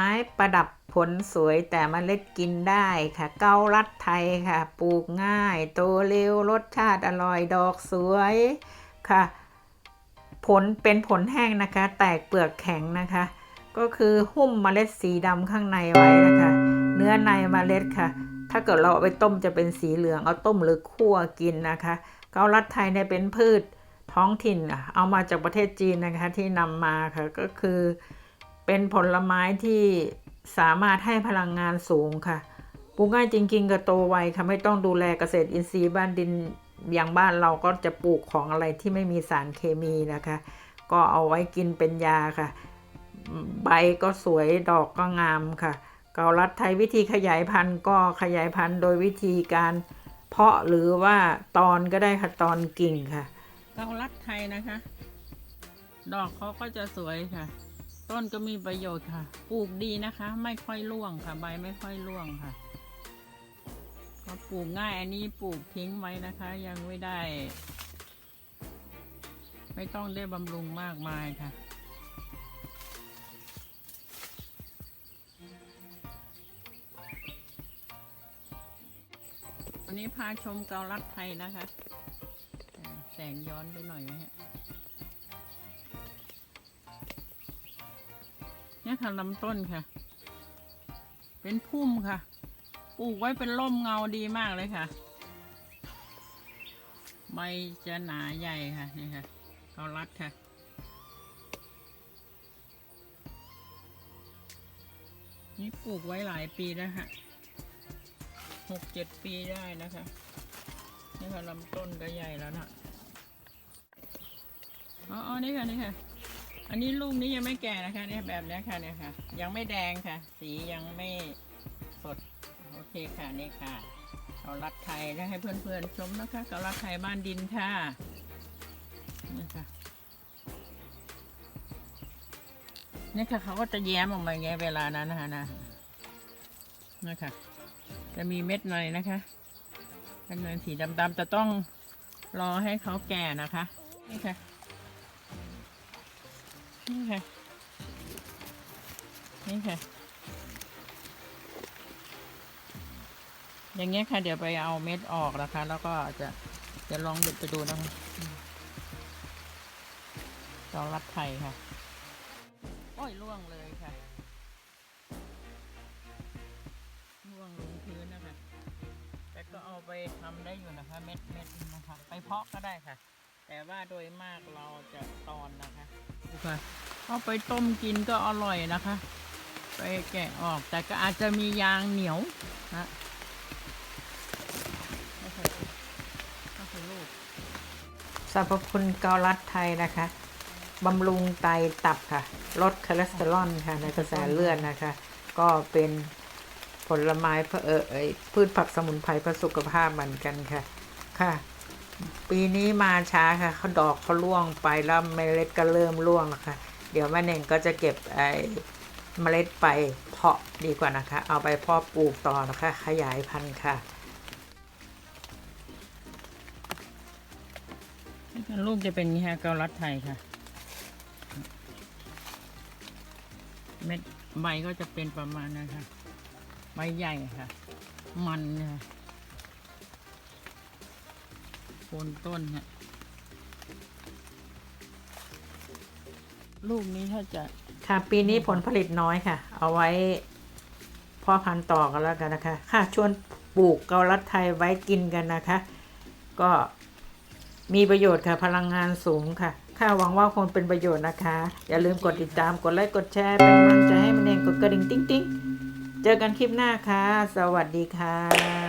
ไม้ประดับผลสวยแต่มเมล็ดกินได้ค่ะ เกาลัดไทยค่ะ ปลูกง่าย โตเร็ว รสชาติอร่อยดอกสวยค่ะ ผลเป็นผลแห้งนะคะ แตกเปลือกแข็งนะคะ ก็คือหุ้มเมล็ดสีดำข้างในไว้นะคะ เนื้อในเมล็ดค่ะ ถ้าเกิดเราเอาไปต้มจะเป็นสีเหลืองเอาต้มหรือคั่วกินนะคะ เกาลัดไทยเนี่ยเป็นพืชท้องถิ่นเอามาจากประเทศจีนนะคะที่นำมาค่ะก็คือ เป็นผลไม้ที่สามารถให้พลังงานสูงค่ะปลูกง่ายจริงๆกับโตไวค่ะไม่ต้องดูแลเกษตรอินทรีย์บ้านดินอย่างบ้านเราก็จะปลูกของอะไรที่ไม่มีสารเคมีนะคะ ก็เอาไว้กินเป็นยาค่ะ ใบก็สวยดอกก็งามค่ะ เกาลัดไทยวิธีขยายพันธุ์ก็ขยายพันธุ์โดยวิธีการเพาะหรือว่าตอนก็ได้ค่ะตอนกิ่งค่ะ เกาลัดไทยนะคะ ดอกเขาก็จะสวยค่ะ ต้นก็มีประโยชน์ค่ะ ปลูกดีนะคะ ไม่ค่อยร่วงค่ะ ใบไม่ค่อยร่วงค่ะ ก็ปลูกง่ายอันนี้ปลูกทิ้งไว้นะคะ ยังไม่ได้ ไม่ต้องได้บำรุงมากมายค่ะวันนี้พาชมเกาลัดไทยนะคะ แสงย้อนไปหน่อยไหมฮะ เนี่ยค่ะลำต้นค่ะ เป็นพุ่มค่ะ ปลูกไว้เป็นร่มเงาดีมากเลยค่ะ ใบจะหนาใหญ่ค่ะนี่ค่ะเกาลัดค่ะนี่ปลูกไว้หลายปีแล้วฮะหกเจ็ดปีได้นะคะนี่ค่ะลำต้นก็ใหญ่แล้วนะอ๋ออ๋อนี่ค่ะนี่ค่ะ อันนี้ลูกนี้ยังไม่แก่นะคะเนี่ยแบบนี้ค่ะเนี่ยค่ะ ยังไม่แดงค่ะ สียังไม่สดโอเคค่ะนี่ค่ะเกาลัดไทยได้ให้เพื่อนๆชมนะคะเกาลัดไทยบ้านดินค่ะนี่ค่ะนี่ค่ะเขาก็จะแย้มออกมาอย่างเงี้ยเวลานั้นนะคะนะนี่ค่ะจะมีเม็ดหน่อยนะคะเป็นเม็ดสีดำๆแต่ต้องรอให้เขาแก่นะคะนี่ค่ะ นี่ค่ะ นี่ค่ะ อย่างเงี้ยค่ะ เดี๋ยวไปเอาเม็ดออกนะคะ แล้วก็จะจะลองด็ดไปดูนะคะอืมเกาลัดไทยค่ะ โอ้ยล่วงเลยค่ะร่วงลงพื้นนะคะ แต่ก็เอาไปทำได้อยู่นะคะ เม็ดเม็ดนะคะ ไปเพาะก็ได้ค่ะ แต่ว่าโดยมากเราจะตอนนะคะดูค่ะเอาไปต้มกินก็อร่อยนะคะ ไปแกะออกแต่ก็อาจจะมียางเหนียวนะนี่ค่ะนี่คือลูกสรรพคุณเกาลัดไทยนะคะบำรุงไตตับค่ะ ลดคอเลสเตอรอลค่ะ ในกระแสเลือดนะคะ ก็เป็นผลไม้เพื่อเออเอยพืชผักสมุนไพรเพื่อสุขภาพเหมือนกันค่ะ ค่ะ ปีนี้มาช้าค่ะเขาดอกเขาร่วงไปแล้วเมล็ดก็เริ่มร่วงแล้วค่ะ เดี๋ยวแม่เน่งก็จะเก็บไอ้เมล็ดไปเพาะดีกว่านะคะ เอาไปเพาะปลูกต่อนะคะ ขยายพันธุ์ค่ะลูกจะเป็นอย่างนี้ค่ะเกาลัดไทยค่ะ เม็ดใบก็จะเป็นประมาณนั้นค่ะ ใบใหญ่ค่ะ มันค่ะ โคนต้นเนี่ยลูกนี้ถ้าจะค่ะ ปีนี้ผลผลิตน้อยค่ะ เอาไว้พ่อพันธุ์ต่อกันแล้วกันนะคะ ค่ะ ชวนปลูกเกาลัดไทยไว้กินกันนะคะ ก็มีประโยชน์ค่ะ พลังงานสูงค่ะ ค่ะหวังว่าคงเป็นประโยชน์นะคะ อย่าลืมกดติดตามกดไลค์กดแชร์เป็นกำลังใจให้มันเองกดกระดิ่งติ๊งติ๊งเจอกันคลิปหน้าค่ะ สวัสดีค่ะ